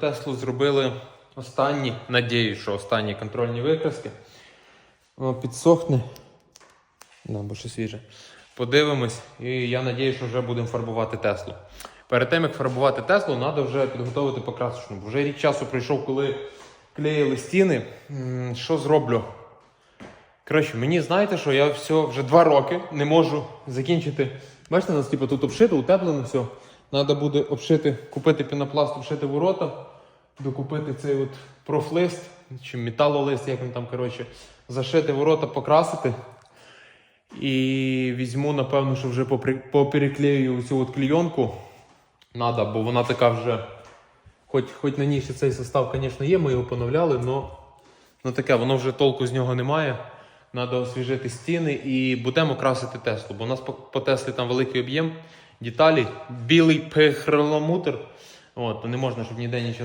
Теслу зробили останні, надіюсь, що останні контрольні викраски. Воно підсохне. Да, бо ще свіже. Подивимось, і я надіюсь, що вже будемо фарбувати Теслу. Перед тим, як фарбувати Теслу, треба вже підготувати покрасочну. Вже рік часу пройшов, коли клеїли стіни. Що зроблю? Коротше, мені знаєте, що я все вже два роки не можу закінчити. Бачите, у нас типу, тут обшито, утеплено все. Треба буде обшити, купити пінопласт, обшити ворота, докупити цей от профлист чи металолист, як він там, коротше, зашити ворота, покрасити. І візьму, напевно, що вже попереклею цю от клейонку. Надо, бо вона така вже. Хоч, хоч на ній ще цей состав, звісно, є, ми його поновляли, але ну, таке, воно вже толку з нього немає. Треба освіжити стіни і будемо красити Теслу, бо у нас по, по Теслі там великий об'єм, деталі, білий перламутр. От, не можна, щоб ніде нічого